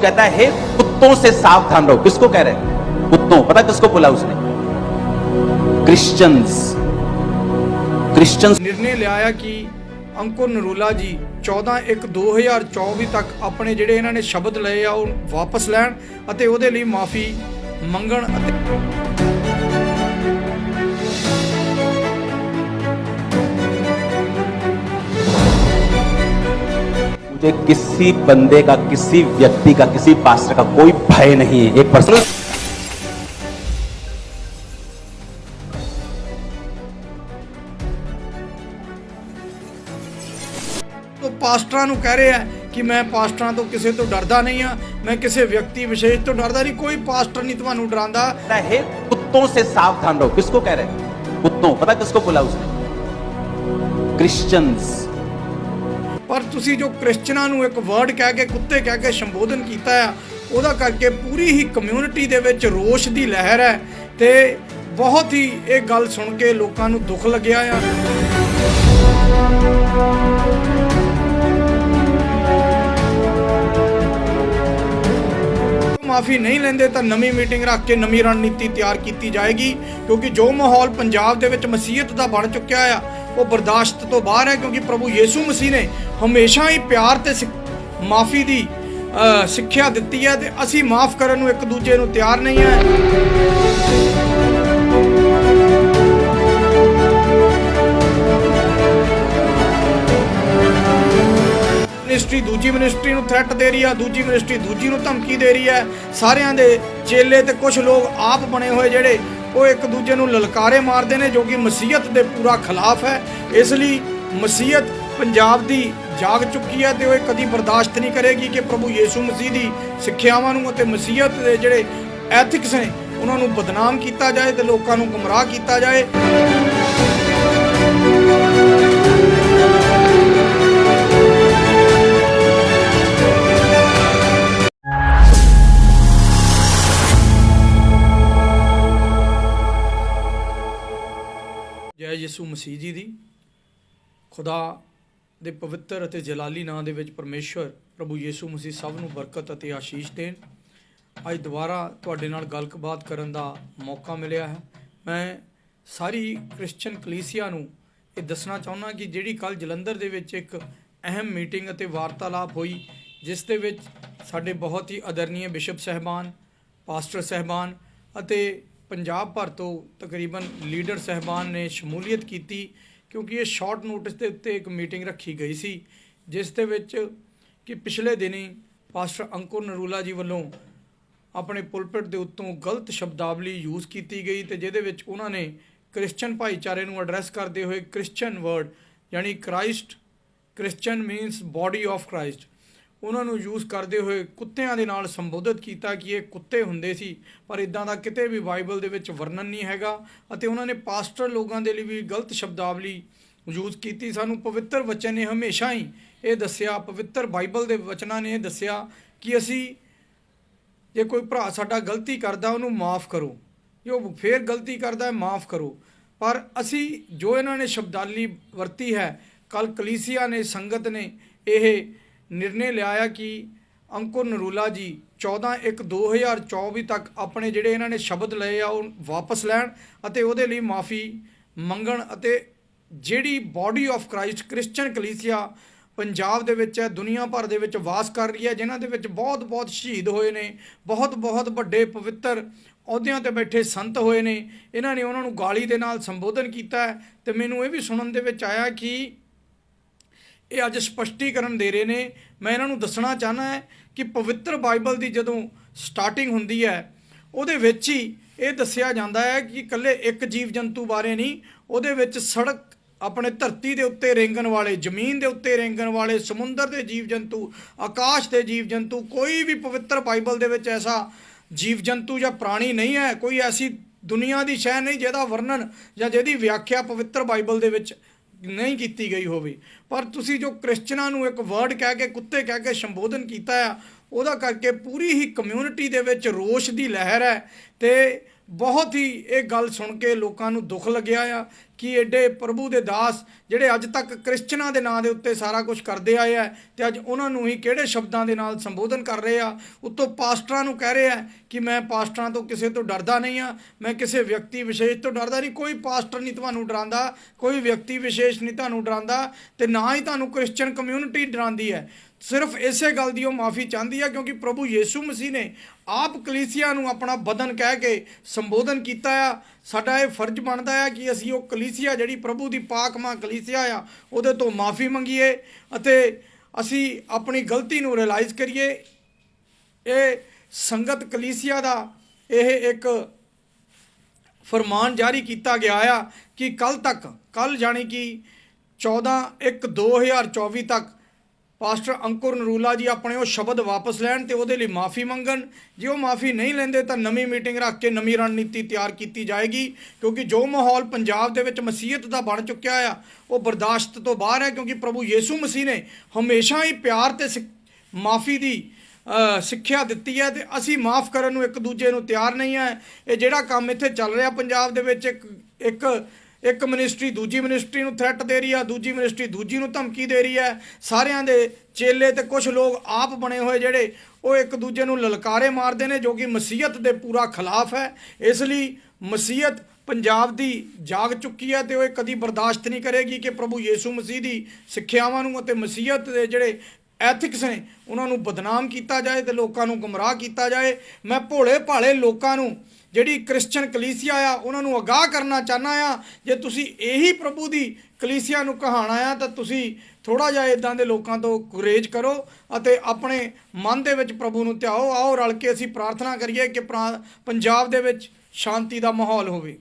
कहता है "हे कुत्तों से सावधान रहो किसको कह रहे हैं कुत्तों पता किसको बोला उसने क्रिश्चियंस क्रिश्चियंस ਨਿਰਣੇ ਲਿਆ ਆ ਕਿ ਅੰਕੁਰ ਨਰੂਲਾ ਜੀ 14 1 2024 ਤੱਕ ਆਪਣੇ ਜਿਹੜੇ ਇਹਨਾਂ ਨੇ ਸ਼ਬਦ ਲਏ ਆ ਉਹ ਵਾਪਸ ਲੈਣ ਅਤੇ ਉਹਦੇ ਲਈ ਮਾਫੀ ਮੰਗਣ ਅਤੇ मुझे किसी बंदे का किसी व्यक्ति का किसी पास्टर का कोई भय नहीं है एक पर्सनल ਉਹ ਪਾਸਟਰਾਂ ਨੂੰ ਕਹਿ ਰਿਹਾ ਕਿ ਮੈਂ ਪਾਸਟਰਾਂ ਤੋਂ ਕਿਸੇ ਤੋਂ ਡਰਦਾ ਨਹੀਂ ਆ ਮੈਂ ਕਿਸੇ ਵਿਅਕਤੀ ਵਿਸ਼ੇਸ਼ ਤੋਂ ਡਰਦਾ ਨਹੀਂ ਕੋਈ ਪਾਸਟਰ ਨਹੀਂ ਤੁਹਾਨੂੰ ਡਰਾਉਂਦਾ कहता है "हे कुत्तों से सावधान रहो किसको कह रहे हैं कुत्तों पता किसको बोला उसने क्रिश्चियंस ਪਰ ਤੁਸੀਂ ਜੋ ਕ੍ਰਿਸਚਨਾਂ ਨੂੰ ਇੱਕ ਵਰਡ ਕਹਿ ਕੇ, ਕੁੱਤੇ ਕਹਿ ਕੇ ਸੰਬੋਧਨ ਕੀਤਾ ਆ, ਉਹਦਾ ਕਰਕੇ ਪੂਰੀ ਹੀ ਕਮਿਊਨਿਟੀ ਦੇ ਵਿੱਚ ਰੋਸ਼ ਦੀ ਲਹਿਰ ਹੈ ਤੇ ਬਹੁਤ ਹੀ ਇਹ ਗੱਲ ਸੁਣ ਕੇ ਲੋਕਾਂ ਨੂੰ ਦੁੱਖ ਲੱਗਿਆ ਆ। ਮਾਫੀ ਨਹੀਂ ਲੈਂਦੇ ਤਾਂ ਨਵੀਂ ਮੀਟਿੰਗ ਰੱਖ ਕੇ ਨਵੀਂ ਰਣਨੀਤੀ ਤਿਆਰ ਕੀਤੀ ਜਾਏਗੀ, ਕਿਉਂਕਿ ਜੋ ਮਾਹੌਲ ਪੰਜਾਬ ਦੇ ਵਿੱਚ ਮਸੀਹਤ ਦਾ ਬਣ ਚੁੱਕਿਆ ਆ, ਉਹ ਬਰਦਾਸ਼ਤ ਤੋਂ ਬਾਹਰ ਹੈ, ਕਿਉਂਕਿ ਪ੍ਰਭੂ ਯੀਸ਼ੂ ਮਸੀਹ ਨੇ ਹਮੇਸ਼ਾ ਹੀ ਪਿਆਰ ਤੇ ਮਾਫੀ ਦੀ ਸਿੱਖਿਆ ਦਿੱਤੀ ਹੈ ਤੇ ਅਸੀਂ ਮਾਫ ਕਰਨ ਨੂੰ ਇੱਕ ਦੂਜੇ ਨੂੰ ਤਿਆਰ ਨਹੀਂ ਹੈ। ਮਿਨਿਸਟਰੀ ਦੂਜੀ ਮਿਨਿਸਟਰੀ ਨੂੰ ਥ੍ਰੈਟ ਦੇ ਰਹੀ ਆ, ਦੂਜੀ ਮਿਨਿਸਟਰੀ ਦੂਜੀ ਨੂੰ ਧਮਕੀ ਦੇ ਰਹੀ ਹੈ ਸਾਰਿਆਂ ਦੇ ਚੇਲੇ ਤੇ ਕੁਝ ਲੋਕ ਆਪ ਬਣੇ ਹੋਏ ਜਿਹੜੇ, ਉਹ ਇੱਕ ਦੂਜੇ ਨੂੰ ਲਲਕਾਰੇ ਮਾਰਦੇ ਨੇ ਜੋ ਕਿ ਮਸੀਹਤ ਦੇ ਪੂਰਾ ਖਿਲਾਫ ਹੈ। ਇਸ ਲਈ ਮਸੀਹਤ ਪੰਜਾਬ ਦੀ ਜਾਗ ਚੁੱਕੀ ਹੈ ਤੇ ਉਹ ਇਹ ਕਦੀ ਬਰਦਾਸ਼ਤ ਨਹੀਂ ਕਰੇਗੀ ਕਿ ਪ੍ਰਭੂ ਯੀਸ਼ੂ ਮਸੀਹ ਦੀ ਸਿੱਖਿਆਵਾਂ ਨੂੰ ਅਤੇ ਮਸੀਹਤ ਦੇ ਜਿਹੜੇ ਐਥਿਕਸ ਨੇ, ਉਹਨਾਂ ਨੂੰ ਬਦਨਾਮ ਕੀਤਾ ਜਾਏ ਤੇ ਲੋਕਾਂ ਨੂੰ ਗੁੰਮਰਾਹ ਕੀਤਾ ਜਾਏ। ਜੈ ਯਿਸੂ ਮਸੀਹ ਜੀ ਦੀ। ਖੁਦਾ ਦੇ ਪਵਿੱਤਰ ਅਤੇ ਜਲਾਲੀ ਨਾਮ ਦੇ ਵਿੱਚ ਪਰਮੇਸ਼ਵਰ ਪ੍ਰਭੂ ਯਿਸੂ ਮਸੀਹ ਸਭ ਨੂੰ ਬਰਕਤ ਅਤੇ ਆਸ਼ੀਸ਼ ਦੇਣ। ਅੱਜ ਦੁਬਾਰਾ ਤੁਹਾਡੇ ਨਾਲ ਗੱਲਬਾਤ ਕਰਨ ਦਾ ਮੌਕਾ ਮਿਲਿਆ ਹੈ। ਮੈਂ ਸਾਰੀ ਕ੍ਰਿਸਚੀਅਨ ਕਲੀਸਿਆ ਨੂੰ ਇਹ ਦੱਸਣਾ ਚਾਹੁੰਦਾ ਕਿ ਜਿਹੜੀ ਕੱਲ ਜਲੰਧਰ ਦੇ ਵਿੱਚ ਇੱਕ ਅਹਿਮ ਮੀਟਿੰਗ ਅਤੇ ਵਾਰਤਾਲਾਪ ਹੋਈ, ਜਿਸ ਦੇ ਵਿੱਚ ਸਾਡੇ ਬਹੁਤ ਹੀ ਆਦਰਨੀय ਬਿਸ਼ਪ ਸਹਿਬਾਨ, ਪਾਸਟਰ ਸਹਿਬਾਨ ਅਤੇ ਪੰਜਾਬ ਭਰ ਤੋਂ ਤਕਰੀਬਨ ਲੀਡਰ ਸਹਿਬਾਨ ਨੇ ਸ਼ਮੂਲੀਅਤ ਕੀਤੀ ਕਿਉਂਕਿ ਇਹ ਸ਼ਾਰਟ ਨੋਟਿਸ ਦੇ ਉੱਤੇ ਇੱਕ ਮੀਟਿੰਗ ਰੱਖੀ ਗਈ ਸੀ, ਜਿਸ ਦੇ ਵਿੱਚ ਕਿ ਪਿਛਲੇ ਦਿਨੀ ਪਾਸਟਰ ਅੰਕੁਰ ਨਰੂਲਾ ਜੀ ਵੱਲੋਂ ਆਪਣੇ ਪੁਲਪਿਟ ਦੇ ਉੱਤੋਂ ਗਲਤ ਸ਼ਬਦਾਵਲੀ ਯੂਜ਼ ਕੀਤੀ ਗਈ ਤੇ ਜਿਹਦੇ ਵਿੱਚ ਉਹਨਾਂ ਨੇ ਕ੍ਰਿਸਚੀਅਨ ਭਾਈਚਾਰੇ ਨੂੰ ਐਡਰੈਸ ਕਰਦੇ ਹੋਏ ਕ੍ਰਿਸਚੀਅਨ ਵਰਡ ਯਾਨੀ Christ Christian means body of Christ ਉਹਨਾਂ ਨੂੰ ਯੂਜ਼ ਕਰਦੇ ਹੋਏ ਕੁੱਤਿਆਂ ਦੇ ਨਾਲ ਸੰਬੋਧਿਤ ਕੀਤਾ ਕਿ ਇਹ ਕੁੱਤੇ ਹੁੰਦੇ ਸੀ, ਪਰ ਇਦਾਂ ਦਾ ਕਿਤੇ ਵੀ ਬਾਈਬਲ ਦੇ ਵਿੱਚ ਵਰਣਨ ਨਹੀਂ ਹੈਗਾ ਅਤੇ ਉਹਨਾਂ ਨੇ ਪਾਸਟਰ ਲੋਕਾਂ ਦੇ ਲਈ ਵੀ ਗਲਤ ਸ਼ਬਦਾਵਲੀ ਯੂਜ਼ ਕੀਤੀ। ਸਾਨੂੰ ਪਵਿੱਤਰ ਵਚਨ ਨੇ ਹਮੇਸ਼ਾ ਹੀ ਇਹ ਦੱਸਿਆ, ਪਵਿੱਤਰ ਬਾਈਬਲ ਦੇ ਵਚਨਾਂ ਨੇ ਇਹ ਦੱਸਿਆ ਕਿ ਅਸੀਂ ਜੇ ਕੋਈ ਭਰਾ ਸਾਡਾ ਗਲਤੀ ਕਰਦਾ, ਉਹਨੂੰ ਮਾਫ ਕਰੋ। ਜੇ ਉਹ ਫੇਰ ਗਲਤੀ ਕਰਦਾ ਹੈ ਮਾਫ ਕਰੋ। ਪਰ ਅਸੀਂ ਜੋ ਇਹਨਾਂ ਨੇ ਸ਼ਬਦਾਲੀ ਵਰਤੀ ਹੈ ਕੱਲ ਕਲੀਸਿਆ ਨੇ, ਸੰਗਤ ਨੇ ਇਹ ਨਿਰਣੇ ਲਿਆ ਆ ਕਿ ਅੰਕੁਰ ਨਰੂਲਾ ਜੀ 14 1 2024 ਤੱਕ ਆਪਣੇ ਜਿਹੜੇ ਇਹਨਾਂ ਨੇ ਸ਼ਬਦ ਲਏ ਆ, ਉਹ ਵਾਪਸ ਲੈਣ ਅਤੇ ਉਹਦੇ ਲਈ ਮਾਫੀ ਮੰਗਣ ਅਤੇ ਜਿਹੜੀ ਬਾਡੀ ਆਫ ਕ੍ਰਾਈਸਟ ਕ੍ਰਿਸਚੀਅਨ ਕਲੀਸਿਆ ਪੰਜਾਬ ਦੇ ਵਿੱਚ ਹੈ, ਦੁਨੀਆ ਭਰ ਦੇ ਵਿੱਚ ਵਾਸ ਕਰ ਰਹੀ ਹੈ, ਜਿਨ੍ਹਾਂ ਦੇ ਵਿੱਚ ਬਹੁਤ ਬਹੁਤ ਸ਼ਹੀਦ ਹੋਏ ਨੇ, ਬਹੁਤ ਬਹੁਤ ਵੱਡੇ ਪਵਿੱਤਰ ਅਹੁਦਿਆਂ ਤੇ ਬੈਠੇ ਸੰਤ ਹੋਏ ਨੇ, ਇਹਨਾਂ ਨੇ ਉਹਨਾਂ ਨੂੰ ਗਾਲੀ ਦੇ ਨਾਲ ਸੰਬੋਧਨ ਕੀਤਾ ਹੈ ਤੇ ਮੈਨੂੰ ਇਹ ਵੀ ਸੁਣਨ ਦੇ ਵਿੱਚ ਆਇਆ ਕਿ ਇਹ ਅੱਜ ਸਪਸ਼ਟੀਕਰਨ ਦੇ ਰਹੇ ਨੇ। ਮੈਂ ਇਹਨਾਂ ਨੂੰ ਦੱਸਣਾ ਚਾਹਨਾ ਹੈ ਕਿ ਪਵਿੱਤਰ ਬਾਈਬਲ ਦੀ ਜਦੋਂ ਸਟਾਰਟਿੰਗ ਹੁੰਦੀ ਹੈ, ਉਹਦੇ ਵਿੱਚ ਹੀ ਇਹ ਦੱਸਿਆ ਜਾਂਦਾ ਹੈ ਕਿ ਇਕੱਲੇ ਇੱਕ ਜੀਵ ਜੰਤੂ ਬਾਰੇ ਨਹੀਂ, ਉਹਦੇ ਵਿੱਚ ਸੜਕ ਆਪਣੇ ਧਰਤੀ ਦੇ ਉੱਤੇ ਰੇਂਗਣ ਵਾਲੇ, ਜ਼ਮੀਨ ਦੇ ਉੱਤੇ ਰੇਂਗਣ ਵਾਲੇ, ਸਮੁੰਦਰ ਦੇ ਜੀਵ ਜੰਤੂ ਆਕਾਸ਼ ਦੇ ਜੀਵ ਜੰਤੂ ਕੋਈ ਵੀ ਪਵਿੱਤਰ ਬਾਈਬਲ ਦੇ ਵਿੱਚ ਐਸਾ ਜੀਵ ਜੰਤੂ ਜਾਂ ਪ੍ਰਾਣੀ ਨਹੀਂ ਹੈ, ਕੋਈ ਐਸੀ ਦੁਨੀਆ ਦੀ ਸ਼ੈ ਨਹੀਂ ਜਿਹਦਾ ਵਰਣਨ ਜਾਂ ਜਿਹਦੀ ਵਿਆਖਿਆ ਪਵਿੱਤਰ ਬਾਈਬਲ ਦੇ ਵਿੱਚ ਨਹੀਂ ਕੀਤੀ ਗਈ ਹੋਵੇ। ਪਰ ਤੁਸੀਂ ਜੋ ਕ੍ਰਿਸਚਨਾਂ ਨੂੰ ਇੱਕ ਵਰਡ ਕਹਿ ਕੇ, ਕੁੱਤੇ ਕਹਿ ਕੇ ਸੰਬੋਧਨ ਕੀਤਾ ਆ, ਉਹਦਾ ਕਰਕੇ ਪੂਰੀ ਹੀ ਕਮਿਊਨਿਟੀ ਦੇ ਵਿੱਚ ਰੋਸ਼ ਦੀ ਲਹਿਰ ਹੈ ਤੇ ਬਹੁਤ ਹੀ ਇਹ ਗੱਲ ਸੁਣ ਕੇ ਲੋਕਾਂ ਨੂੰ ਦੁੱਖ ਲੱਗਿਆ ਆ ਕਿ ਐਡੇ ਪ੍ਰਭੂ ਦੇ ਦਾਸ ਜਿਹੜੇ ਅੱਜ ਤੱਕ ਕ੍ਰਿਸਚਨਾਂ ਦੇ ਨਾਂ ਦੇ ਉੱਤੇ ਸਾਰਾ ਕੁਝ ਕਰਦੇ ਆਏ ਆ ਤੇ ਅੱਜ ਉਹਨਾਂ ਨੂੰ ਹੀ ਕਿਹੜੇ ਸ਼ਬਦਾਂ ਦੇ ਨਾਲ ਸੰਬੋਧਨ ਕਰ ਰਹੇ ਆ, ਉੱਤੋਂ ਪਾਸਟਰਾਂ ਨੂੰ ਕਹਿ ਰਹੇ ਆ ਕਿ ਮੈਂ ਪਾਸਟਰਾਂ ਤੋਂ ਕਿਸੇ ਤੋਂ ਡਰਦਾ ਨਹੀਂ ਆ, ਮੈਂ ਕਿਸੇ ਵਿਅਕਤੀ ਵਿਸ਼ੇਸ਼ ਤੋਂ ਡਰਦਾ ਨਹੀਂ, ਕੋਈ ਪਾਸਟਰ ਨਹੀਂ ਤੁਹਾਨੂੰ ਡਰਾਉਂਦਾ, ਕੋਈ ਵਿਅਕਤੀ ਵਿਸ਼ੇਸ਼ ਨਹੀਂ ਤੁਹਾਨੂੰ ਡਰਾਉਂਦਾ ਤੇ ਨਾ ਹੀ ਤੁਹਾਨੂੰ ਕ੍ਰਿਸਚੀਅਨ ਕਮਿਊਨਿਟੀ ਡਰਾਉਂਦੀ ਹੈ। ਸਿਰਫ ਇਸੇ ਗੱਲ ਦੀ ਉਹ ਮਾਫੀ ਚਾਹੁੰਦੀ ਹੈ ਕਿਉਂਕਿ ਪ੍ਰਭੂ ਯੀਸ਼ੂ ਮਸੀਹ ਨੇ ਆਪ ਕਲੀਸਿਆ ਨੂੰ ਆਪਣਾ ਬਦਨ ਕਹਿ ਕੇ ਸੰਬੋਧਨ ਕੀਤਾ ਆ ਸਾਡਾ ਇਹ ਫਰਜ਼ ਬਣਦਾ ਆ ਕਿ ਅਸੀਂ ਉਹ ਕਲੀਸਿਆ ਜਿਹੜੀ ਪ੍ਰਭੂ ਦੀ ਪਾਕ ਮਾਂ ਕਲੀਸਿਆ ਆ, ਉਹਦੇ ਤੋਂ ਮਾਫੀ ਮੰਗੀਏ ਅਤੇ ਅਸੀਂ ਆਪਣੀ ਗਲਤੀ ਨੂੰ ਰਿਅਲਾਈਜ਼ ਕਰੀਏ। ਇਹ ਸੰਗਤ ਕਲੀਸਿਆ ਦਾ ਇਹ ਇੱਕ ਫਰਮਾਨ ਜਾਰੀ ਕੀਤਾ ਗਿਆ ਆ ਕਿ ਕੱਲ ਤੱਕ ਕੱਲ ਜਾਣੀ ਕਿ 14 1 2024 ਤੱਕ ਪਾਸਟਰ ਅੰਕੁਰ ਨਰੂਲਾ ਜੀ ਆਪਣੇ ਉਹ ਸ਼ਬਦ ਵਾਪਸ ਲੈਣ ਤੇ ਉਹਦੇ ਲਈ ਮਾਫੀ ਮੰਗਣ। ਜੇ ਉਹ ਮਾਫੀ ਨਹੀਂ ਲੈਂਦੇ ਤਾਂ ਨਵੀਂ ਮੀਟਿੰਗ ਰੱਖ ਕੇ ਨਵੀਂ ਰਣਨੀਤੀ ਤਿਆਰ ਕੀਤੀ ਜਾਏਗੀ, ਕਿਉਂਕਿ ਜੋ ਮਾਹੌਲ ਪੰਜਾਬ ਦੇ ਵਿੱਚ ਮਸੀਹਤ ਦਾ ਬਣ ਚੁੱਕਿਆ ਆ, ਉਹ ਬਰਦਾਸ਼ਤ ਤੋਂ ਬਾਹਰ ਹੈ, ਕਿਉਂਕਿ ਪ੍ਰਭੂ ਯੀਸ਼ੂ ਮਸੀਹ ਨੇ ਹਮੇਸ਼ਾ ਹੀ ਪਿਆਰ ਤੇ ਮਾਫੀ ਦੀ ਸਿੱਖਿਆ ਦਿੱਤੀ ਹੈ ਤੇ ਅਸੀਂ ਮਾਫ ਕਰਨ ਨੂੰ ਇੱਕ ਦੂਜੇ ਨੂੰ ਤਿਆਰ ਨਹੀਂ ਹੈ। ਇਹ ਜਿਹੜਾ ਕੰਮ ਇੱਥੇ ਚੱਲ ਰਿਹਾ ਪੰਜਾਬ ਦੇ ਵਿੱਚ ਇੱਕ ਇੱਕ ਇੱਕ ਮਿਨਿਸਟਰੀ ਦੂਜੀ ਮਿਨਿਸਟਰੀ ਨੂੰ ਥ੍ਰੈਟ ਦੇ ਰਹੀ ਆ, ਦੂਜੀ ਮਿਨਿਸਟਰੀ ਦੂਜੀ ਨੂੰ ਧਮਕੀ ਦੇ ਰਹੀ ਹੈ ਸਾਰਿਆਂ ਦੇ ਚੇਲੇ ਤੇ ਕੁਝ ਲੋਕ ਆਪ ਬਣੇ ਹੋਏ ਜਿਹੜੇ, ਉਹ ਇੱਕ ਦੂਜੇ ਨੂੰ ਲਲਕਾਰੇ ਮਾਰਦੇ ਨੇ ਜੋ ਕਿ ਮਸੀਹਤ ਦੇ ਪੂਰਾ ਖਿਲਾਫ ਹੈ। ਇਸ ਲਈ ਮਸੀਹਤ ਪੰਜਾਬ ਦੀ ਜਾਗ ਚੁੱਕੀ ਹੈ ਤੇ ਉਹ ਇਹ ਕਦੀ ਬਰਦਾਸ਼ਤ ਨਹੀਂ ਕਰੇਗੀ ਕਿ ਪ੍ਰਭੂ ਯੀਸ਼ੂ ਮਸੀਹ ਦੀ ਸਿੱਖਿਆਵਾਂ ਨੂੰ ਅਤੇ ਮਸੀਹਤ ਦੇ ਜਿਹੜੇ ਐਥਿਕਸ ਨੇ ਉਹਨਾਂ ਨੂੰ ਬਦਨਾਮ ਕੀਤਾ ਜਾਏ ਤੇ ਲੋਕਾਂ ਨੂੰ ਗੁੰਮਰਾਹ ਕੀਤਾ ਜਾਏ। ਮੈਂ ਭੋਲੇ ਭਾਲੇ ਲੋਕਾਂ ਨੂੰ, ਜਿਹੜੀ ਕ੍ਰਿਸਚੀਅਨ ਕਲੀਸਿਆ ਆ, ਉਹਨਾਂ ਨੂੰ ਅਗਾਹ ਕਰਨਾ ਚਾਹਨਾ ਆ। ਜੇ ਤੁਸੀਂ ਇਹੀ ਪ੍ਰਭੂ ਦੀ ਕਲੀਸਿਆ ਨੂੰ ਕਹਾਣਾ ਆ, ਤਾਂ ਤੁਸੀਂ ਥੋੜਾ ਜਿਹਾ ਇਦਾਂ ਦੇ ਲੋਕਾਂ ਤੋਂ ਗੁਰੇਜ ਕਰੋ ਅਤੇ ਆਪਣੇ ਮਨ ਦੇ ਵਿੱਚ ਪ੍ਰਭੂ ਨੂੰ ਧਿਆਓ। ਆਓ ਰਲ ਕੇ ਅਸੀਂ ਪ੍ਰਾਰਥਨਾ ਕਰੀਏ ਕਿ ਪ੍ਰਾ- ਪੰਜਾਬ ਦੇ ਵਿੱਚ ਸ਼ਾਂਤੀ ਦਾ ਮਾਹੌਲ ਹੋਵੇ।